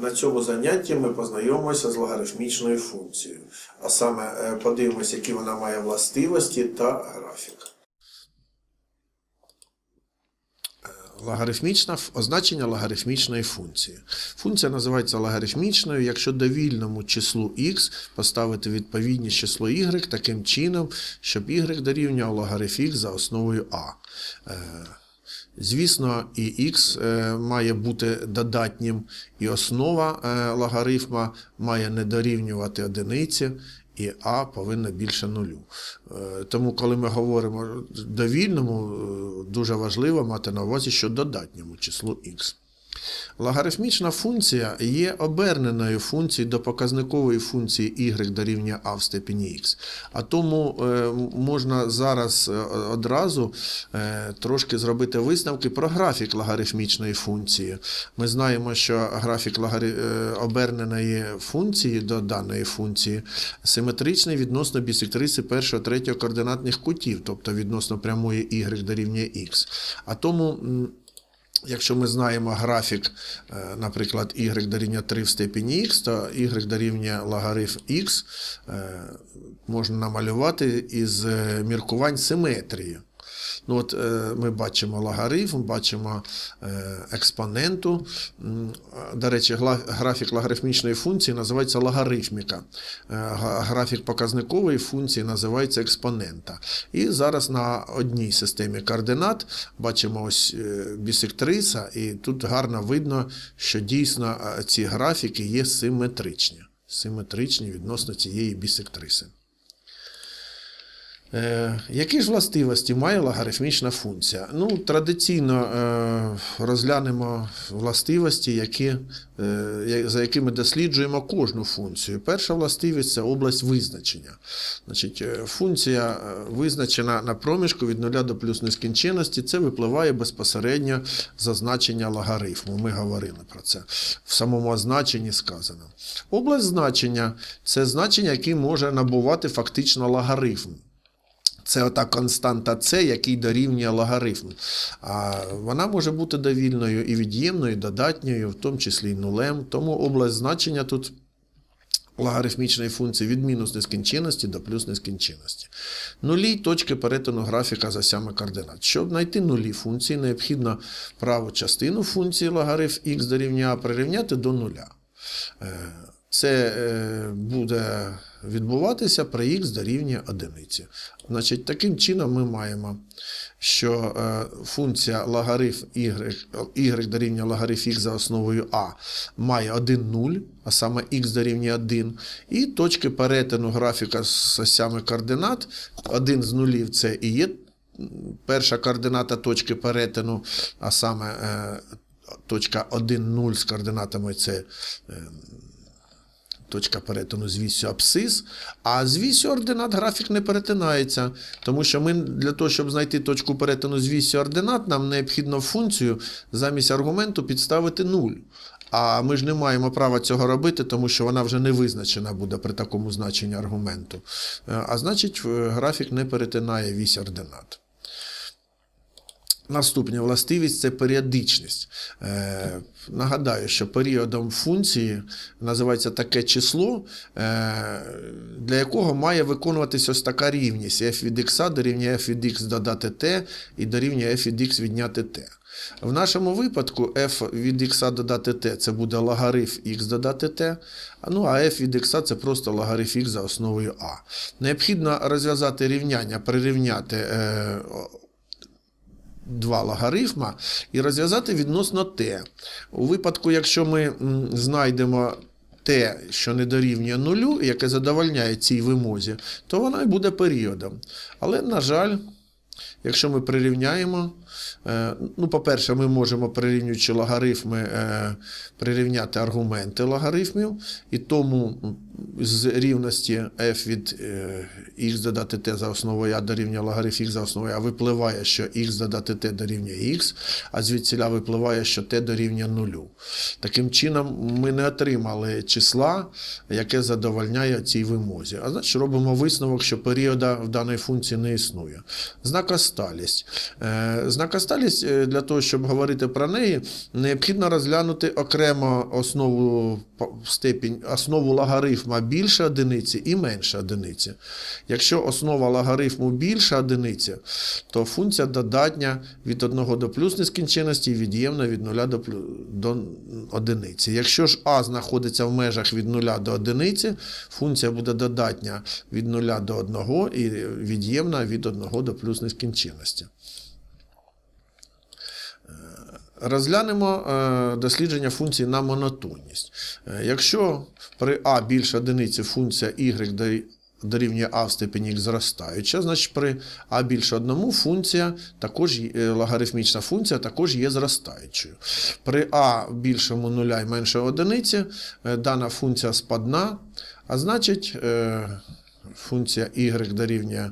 На цьому занятті ми познайомимося з логарифмічною функцією, а саме е, подивимося, які вона має властивості та графік. Логарифмічна означення логарифмічної функції. Функція називається логарифмічною, якщо довільному числу x поставити відповідність число y таким чином, щоб y дорівнював логарифм x за основою a. Звісно, і x е, має бути додатнім, і основа е, логарифма має не дорівнювати одиниці, і а повинна більше нулю. Е, Тому, коли ми говоримо довільному, дуже важливо мати на увазі, що додатньому числу x. Логарифмічна функція є оберненою функцією до показникової функції y дорівнює a в степені x. А тому е, можна зараз е, одразу е, трошки зробити висновки про графік логарифмічної функції. Ми знаємо, що графік логарі... е, оберненої функції до даної функції симетричний відносно бісектриси першого третього координатних кутів, тобто відносно прямої y дорівнює x. А тому. Якщо ми знаємо графік, е, наприклад, y дорівнює 3 в степені x, то y дорівнює логарифм x е, можна намалювати із е, міркувань симетрії. Ну, от, е, ми бачимо логарифм, бачимо е, експоненту. До речі, графік логарифмічної функції називається логарифміка. Е, Графік показникової функції називається експонента. І зараз на одній системі координат бачимо ось е, бісектриса, і тут гарно видно, що дійсно е, ці графіки є симетричні. Симетричні відносно цієї бісектриси. Е, які ж властивості має логарифмічна функція? Ну, традиційно е, розглянемо властивості, які, е, за якими досліджуємо кожну функцію. Перша властивість це область визначення. Значить, функція визначена на проміжку від нуля до плюс нескінченності. Це випливає безпосередньо за значення логарифму. Ми говорили про це. В самому означенні сказано. Область значення це значення, яке може набувати фактично логарифм. Це ота константа С, який дорівнює логарифму. А вона може бути довільною і від'ємною, і додатньою, в тому числі і нулем. Тому область значення тут логарифмічної функції від мінус нескінченності до плюс нескінченності. Нулі точки перетину графіка з осями координат. Щоб знайти нулі функції, необхідно праву частину функції логарифм х дорівнює а прирівняти до нуля. Е, Це е, буде відбуватися при х дорівнює одиниці. Значить, таким чином ми маємо, що е, функція логарифм y, y дорівнює логарифм х за основою а має 1 0, а саме х дорівнює 1, і точки перетину графіка з осями координат, один з нулів це і є перша координата точки перетину, а саме е, точка 1 0 з координатами це. Точка перетину з вісю абсцис, а з вісю ординат графік не перетинається, тому що ми для того, щоб знайти точку перетину з вісю ординат, нам необхідно функцію замість аргументу підставити 0. А ми ж не маємо права цього робити, тому що вона вже не визначена буде при такому значенні аргументу. Е, А значить, е, графік не перетинає вісь ординат. Наступна властивість це періодичність. Е, нагадаю, що періодом функції називається таке число, е, для якого має виконуватись ось така рівність. f від x дорівнює f від x додати t і дорівнює f від x відняти t. В нашому випадку f від x додати t це буде логарифм x додати t, ну а f від x це просто логарифм x за основою a. Необхідно розв'язати рівняння, прирівняти. Е, два логарифма і розв'язати відносно t. У випадку, якщо ми знайдемо те, що не дорівнює нулю, яке задовольняє цій вимозі, то вона і буде періодом. Але, на жаль, якщо ми прирівняємо, ну, по-перше, ми можемо, прирівнюючи логарифми, е, прирівняти аргументи логарифмів, і тому з рівності f від е, x додати t за основою а дорівнює логарифм x за основою а випливає, що x додати t дорівнює x, а звідсіля випливає, що t дорівнює нулю. Таким чином, ми не отримали числа, яке задовольняє цій вимозі. А значить, робимо висновок, що періода в даної функції не існує. Знак Знак Знакосталість е, для того, щоб говорити про неї, необхідно розглянути окремо основу степінь, основу логарифма більше одиниці і менше одиниці. Якщо основа логарифму більше одиниці, то функція додатня від 1 до плюс нескінченності і від'ємна від 0 до, до одиниці. Якщо ж а знаходиться в межах від 0 до одиниці, функція буде додатня від 0 до 1 і від'ємна від 1 до плюс нескінченності. Розглянемо е, дослідження функції на монотонність. Е, Якщо при а більше одиниці функція y дорі- дорівнює а в степені x зростаюча, значить при а більше одному функція також е, логарифмічна функція також є зростаючою. При а більшому нуля і менше одиниці дана функція спадна, а значить функція y дорівнює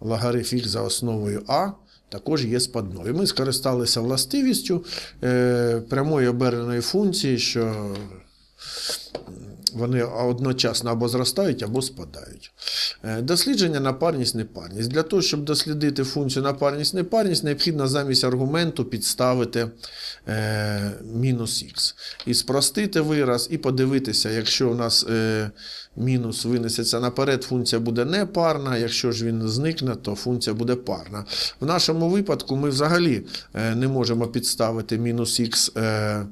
логарифм x за основою а також є спадною. Ми скористалися властивістю е, прямої оберненої функції, що вони одночасно або зростають, або спадають. Е, Дослідження на парність непарність. Для того, щоб дослідити функцію на парність непарність, необхідно замість аргументу підставити е, мінус х. І спростити вираз, і подивитися, якщо у нас е, мінус винесеться наперед, функція буде непарна, якщо ж він зникне, то функція буде парна. В нашому випадку ми взагалі е, не можемо підставити мінус х. Е,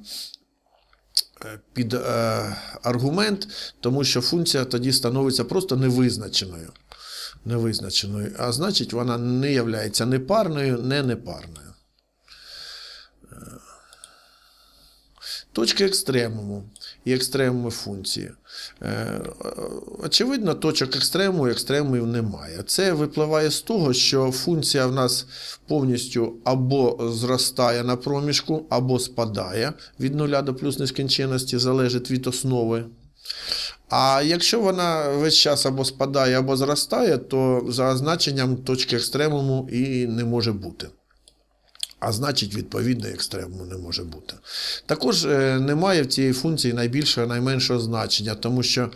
під е, аргумент, тому що функція тоді становиться просто невизначеною. Невизначеною. А значить, вона не являється непарною, не непарною. Точки екстремуму і екстремуми функції. Е, Очевидно, точок екстремуму і екстремумів немає. Це випливає з того, що функція в нас повністю або зростає на проміжку, або спадає від нуля до плюс нескінченності, залежить від основи. А якщо вона весь час або спадає, або зростає, то за значенням точки екстремуму і не може бути. А значить, відповідно, екстремуму не може бути. Також е, немає в цієї функції найбільшого найменшого значення, тому що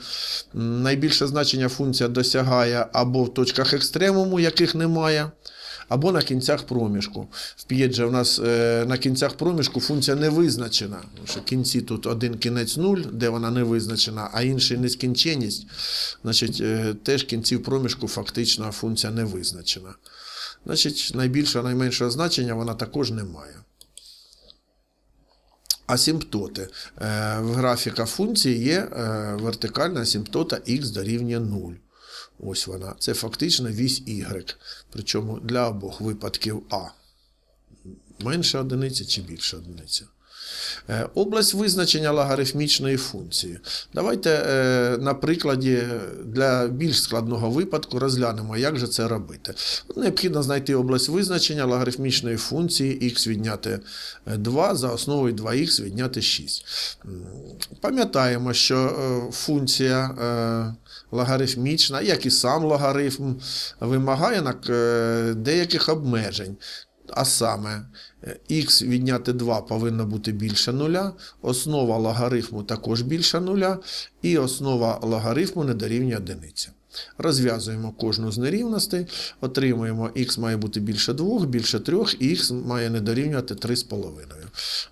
найбільше значення функція досягає або в точках екстремуму, яких немає, або на кінцях проміжку. В П'єджа в нас е, на кінцях проміжку функція не визначена. Тому що кінці тут один кінець нуль, де вона не визначена, а інший нескінченність. Значить, е, теж кінців проміжку фактично функція не визначена. Значить, найбільшого, найменшого значення вона також не має. Асимптоти. Е, В графіка функції є е, вертикальна асимптота х дорівнює 0. Ось вона. Це фактично вісь y. Причому для обох випадків А. Менше одиниці чи більше одиниці. Е, Область визначення логарифмічної функції. Давайте е, на прикладі для більш складного випадку розглянемо, як же це робити. Необхідно знайти область визначення логарифмічної функції х відняти 2 за основою 2х відняти 6. Пам'ятаємо, що е, функція е, логарифмічна, як і сам логарифм, вимагає е, деяких обмежень. А саме, е, х відняти 2 повинно бути більше нуля, основа логарифму також більше нуля, і основа логарифму не дорівнює одиниці. Розв'язуємо кожну з нерівностей, отримуємо х має бути більше 2, більше 3, і х має не дорівнювати 3,5.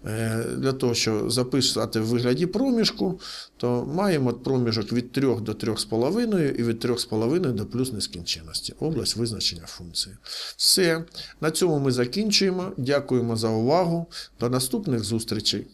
Е, Для того, щоб записати в вигляді проміжку, то маємо проміжок від 3 до 3,5 і від 3,5 до плюс нескінченності. Область визначення функції. Все. На цьому ми закінчуємо. Дякуємо за увагу. До наступних зустрічей.